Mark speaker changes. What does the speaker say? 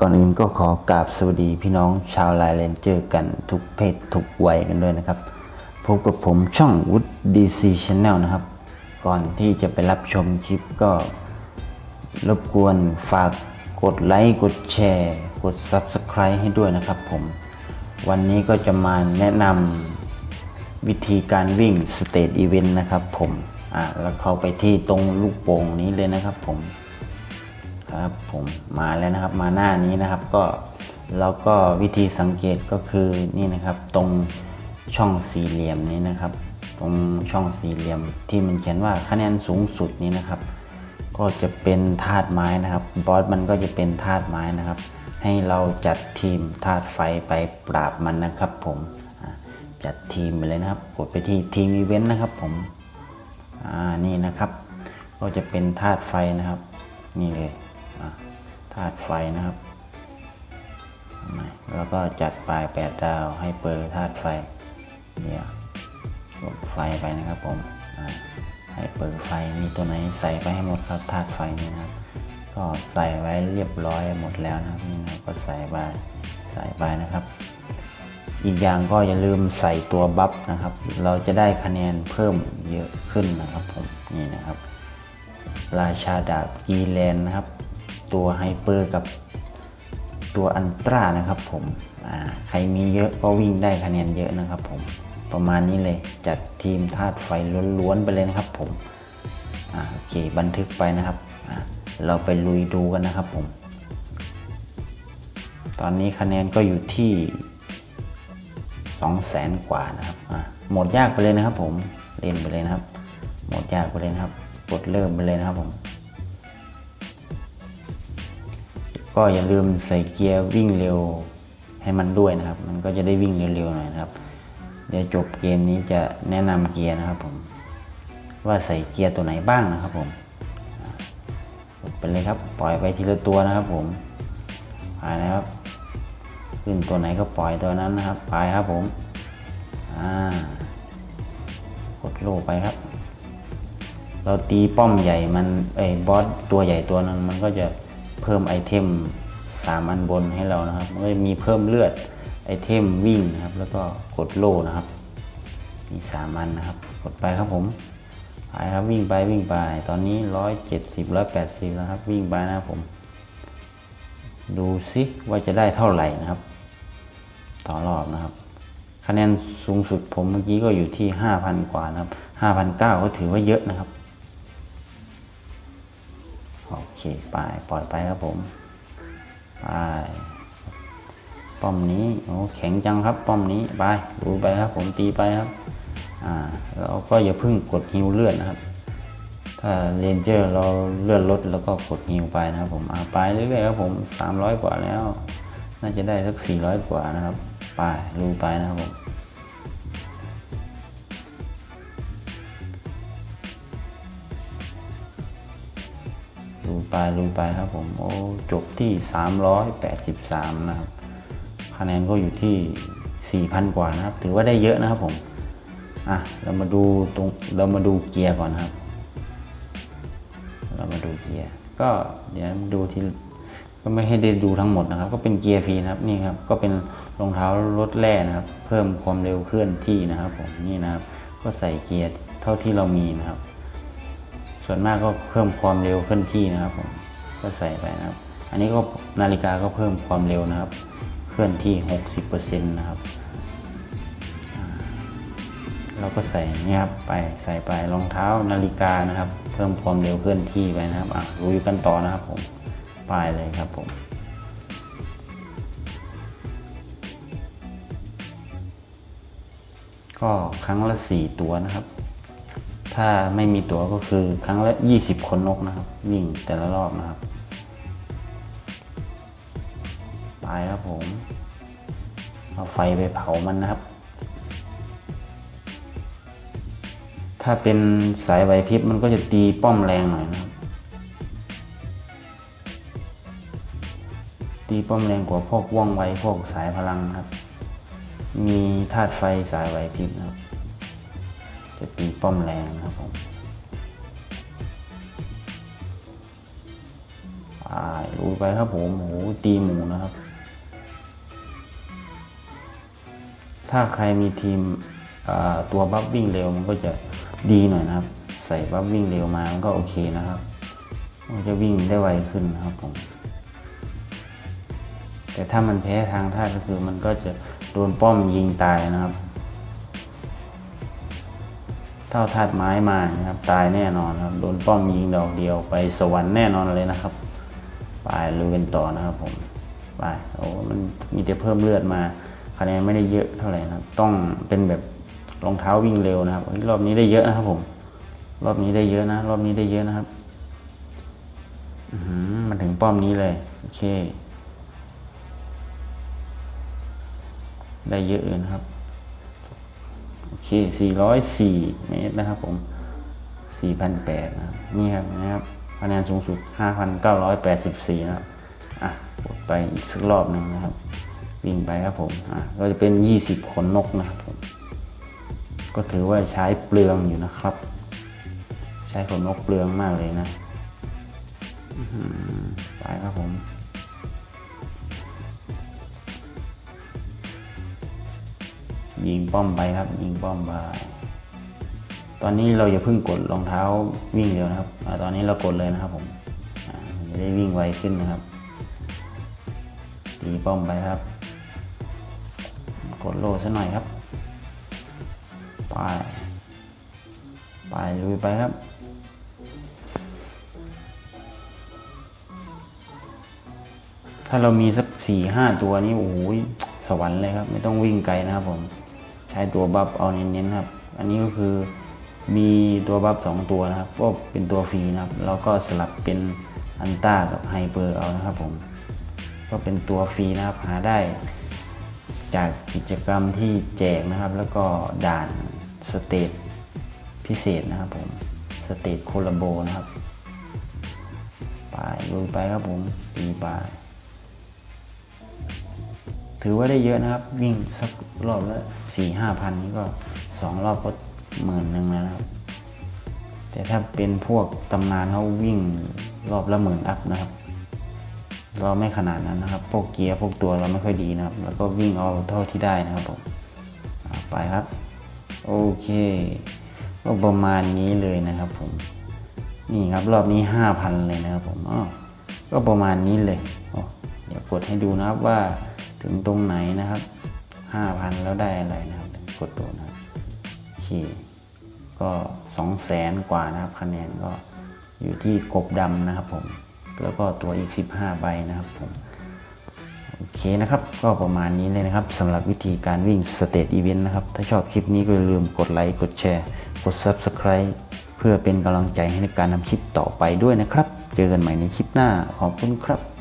Speaker 1: ก่อนอื่นก็ขอกราบสวัสดีพี่น้องชาวไลน์เลนเจอร์กันทุกเพศทุกวัยกันด้วยนะครับพบกับผมช่องวุฒดีซีชแนลนะครับ ก่อนที่จะไปรับชมคลิปก็ รบกวนฝากกดไลค์กดแชร์ กด Subscribe ให้ด้วยนะครับผม วันนี้ก็จะมาแนะนำวิธีการวิ่งสเต t อีเวนต์นะครับผมอ่าแล้วเข้าไปที่ตรงลูกโป่งนี้เลยนะครับผม ครับผมมาแล้วนะครับมาหน้านี้นะครับก็แล้วก็วิธีสังเกตก็คือนี่นะครับตรงช่องสี่เหลี่ยมนี้นะครับ ตรงช่องสี่เหลี่ยมที่มันเขียนว่าคะแนนสูงสุดนี้นะครับ ก็จะเป็นธาตุไม้นะครับบอสมันก็จะเป็นธาตุไม้นะครับ ให้เราจัดทีมธาตุไฟไปปราบมันนะครับ ผมจัดทีมไปเลยนะครับ กดไปที่ทีมอีเวนต์นะครับ ผมอ่านี่นะครับ ก็จะเป็นธาตุไฟนะครับ นี่เลย ธาตุไฟนะครับ แล้วก็จัดปลายแปดดาวให้เปิดธาตุไฟเดี๋ยวกดไฟไปนะครับผมให้เปิดไฟมีตัวไหนใส่ไปให้หมดครับธาตุไฟนี่นะครับ ก็ใส่ไว้เรียบร้อยหมดแล้วนะครับนี่นะก็ใส่ไปใส่ไปนะครับ อีกอย่างก็อย่าลืมใส่ตัวบัฟนะครับ เราจะได้คะแนนเพิ่มเยอะขึ้นนะครับผมนี่นะครับ ราชาดาบกีแลนนะครับ ตัวไฮเปอร์กับตัวอันตรานะครับผมใครมีเยอะก็วิ่งได้คะแนนเยอะนะครับผมประมาณนี้เลยจัดทีมธาตุไฟล้วนๆไปเลยนะครับผมอโอเคบันทึกไปนะครับเราไปลุยดูกันนะครับผม ตอนนี้คะแนนก็อยู่ที่2 0 0แสนกว่านะครับหมดยากไปเลยนะครับผมเล่นไปเลยนะครับ หมดยากไปเลยนะครับกดเริ่มไปเลยนะครับผม ก็อย่าลืมใส่เกียร์วิ่งเร็วให้มันด้วยนะครับ มันก็จะได้วิ่งเร็วๆหน่อยนะครับ เดี๋ยวจบเกมนี้จะแนะนำเกียร์นะครับผม ว่าใส่เกียร์ตัวไหนบ้างนะครับผมไปเลยครับ ปล่อยไปทีละตัวนะครับผมไปนะครับ ขึ้นตัวไหนก็ปล่อยตัวนั้นนะครับ ไปครับผม อ่ากดโลไปครับ เราตีป้อมใหญ่มันไอ้บอสตัวใหญ่ตัวนึงมันก็จะ พิ่มไอเทมสามอันบนให้เรานะครับมันก็มีเพิ่มเลือดไอเทมวิ่งนะครับ แล้วก็กดโล่นะครับ มีสามอันนะครับ กดไปครับผมไปครับวิ่งไปวิ่งไป ตอนนี้ร้อยเจ็ดสิบร้อยแปดสิบแล้วครับ วิ่งไปนะครับผม ดูซิว่าจะได้เท่าไหร่นะครับ ต่อรอบนะครับ คะแนนสูงสุดผมเมื่อกี้ก็อยู่ที่ห้าพันกว่านะครับห้าพันเก้าก็ถือว่าเยอะนะครับ เคไปปล่อยไปครับผมไปป้อมนี้โอ้แข็งจังครับป้อมนี้ไปดูไปครับผมตีไปครับอ่าเราก็อย่าเพิ่งกดฮิวเลือดนะครับถ้าเรนเจอร์เราเลื่อนรถแล้วก็กดฮิวไปนะครับผมอ่าไปเรื่อยๆครับผม 300 กว่าแล้ว น่าจะได้สัก 400 กว่านะครับ ไปดูไปนะครับผม ดูไปดูไปครับผมโอ้จบที่ 383 นะครับ คะแนนก็อยู่ที่ 4,000 กว่านะครับ ถือว่าได้เยอะนะครับผมอะเรามาดูตรงเรามาดูเกียร์ก่อนนครับ เรามาดูเกียร์ก็เดี๋ยวดูที่ก็ไม่ให้ได้ดูทั้งหมดนะครับ ก็เป็นเกียร์ฟรีนะครับนี่ครับก็เป็นรองเท้ารถแร่นะครับ เพิ่มความเร็วเคลื่อนที่นะครับผมนี่นะครับ ก็ใส่เกียร์เท่าที่เรามีนะครับ ส่วนมากก็เพิ่มความเร็วเคลื่อนที่นะครับผมก็ใส่ไปนะครับ อันนี้ก็นาฬิกาก็เพิ่มความเร็วนะครับ เคลื่อนที่ 60%นะครับเราก็ใส่เนี่ยครับไปใส่ไปรองเท้านาฬิกานะครับ เพิ่มความเร็วเคลื่อนที่ไปนะครับอะลุยกันต่อนะครับผมไปเลยครับผมก็ครั้งละสี่ตัวนะครับ ถ้าไม่มีตั๋วก็คือครั้งละยี่สิบคนนกนะครับ วิ่งแต่ละรอบนะครับ ไปครับผม เอาไฟไปเผามันนะครับ ถ้าเป็นสายไหวพริบมันก็จะตีป้อมแรงหน่อยนะครับ ตีป้อมแรงกว่าพวกว่องไวพวกสายพลังนะครับ มีธาตุไฟสายไหวพริบนะครับ จะตีป้อมแรงนะครับผมไปตายลุยไปครับผมโหตีหมูนะครับ ถ้าใครมีทีมตัวบัฟวิ่งเร็วมันก็จะดีหน่อยนะครับ ใส่บัฟวิ่งเร็วมามันก็โอเคนะครับมันจะวิ่งได้ไวขึ้นนะครับผม แต่ถ้ามันแพ้ทางธาก็คือมันก็จะโดนป้อมยิงตายนะครับ เท่าธาตุไม้มานะครับตายแน่นอนครับโดนป้อมยิงดอกเดียวไปสวรรค์แน่นอนเลยนะครับไปลุยกันต่อนะครับผมไปโอ้มันมีแต่เพิ่มเลือดมาคะแนนไม่ได้เยอะเท่าไหร่นะต้องเป็นแบบรองเท้าวิ่งเร็วนะครับรอบนี้ได้เยอะนะครับผมรอบนี้ได้เยอะนะ รอบนี้ได้เยอะนะครับอืมันถึงป้อมนี้เลยโอเค ได้เยอะเลยนะครับ อเค404 เมตรนะครับผม4,800นะนี่ครับนะครับคะแนนสูงสุด 5,984 นะครับ อะกดไปอีกสักรอบหนึ่งนะครับ วิ่งไปครับผม อะ ก็จะเป็น 20 ขนนกนะครับผม ก็ถือว่าใช้เปลืองอยู่นะครับ ใช้ขนนกเปลืองมากเลยนะ ไปครับผม ยิงป้อมไปครับ ยิงป้อมไปตอนนี้เราอย่าเพิ่งกดรองเท้าวิ่งเร็วนะครับอตอนนี้เรากดเลยนะครับผมจะได้วิ่งไวขึ้นนะครับตีป้อมไปครับ กดโลซะหน่อยครับไปไปลุยไปครับถ้าเรามีสักสี่ห้าตัวนี้โอ้ยสวรรค์เลยครับ ไม่ต้องวิ่งไกลนะครับผม ใช้ตัวบัฟเอาเน้นๆครับ อันนี้ก็คือมีตัวบัฟสองตัวนะครับ ก็เป็นตัวฟรีนะครับแล้วก็สลับเป็นอันต้ากับไฮเปอร์เอานะครับผม ก็เป็นตัวฟรีนะครับหาได้จากกิจกรรมที่แจกนะครับ แล้วก็ด่านสเตจพิเศษนะครับผม สเตจโคลาโบนะครับ ไปลุยไปครับผมตีไป ถือว่าได้เยอะนะครับ วิ่งสักรอบละสี่ห้าพันนี่ก็สองรอบก็หมื่นหนึ่งแล้วนะครับ แต่ถ้าเป็นพวกตำนานเขาวิ่งรอบละหมื่นอัพนะครับ เราไม่ขนาดนั้นนะครับ พวกเกียร์พวกตัวเราไม่ค่อยดีนะครับ แล้วก็วิ่งเอาเท่าที่ได้นะครับผมไปครับ โอเค ก็ประมาณนี้เลยนะครับผม นี่ครับรอบนี้ห้าพันเลยนะครับผมอ๋อก็ประมาณนี้เลยโอ้เดี๋ยวกดให้ดูนะครับว่า ถึงตรงไหนนะครับห้าพันแล้วได้อะไรนะครับกดดูนะครับโอเคก็สองแสนกว่านะครับคะแนนก็อยู่ที่กบดำนะครับผมแล้วก็ตัวอีก 15 ใบนะครับผมโอเคนะครับ ก็ประมาณนี้เลยนะครับสำหรับวิธีการวิ่งสเต e อีเวนต์นะครับ ถ้าชอบคลิปนี้ก็อย่าลืมกดไลค์ กดแชร์ กด Subscribe เพื่อเป็นกำลังใจให้ในการทำคลิปต่อไปด้วยนะครับ เจอกันใหม่ในคลิปหน้าขอบคุณครับ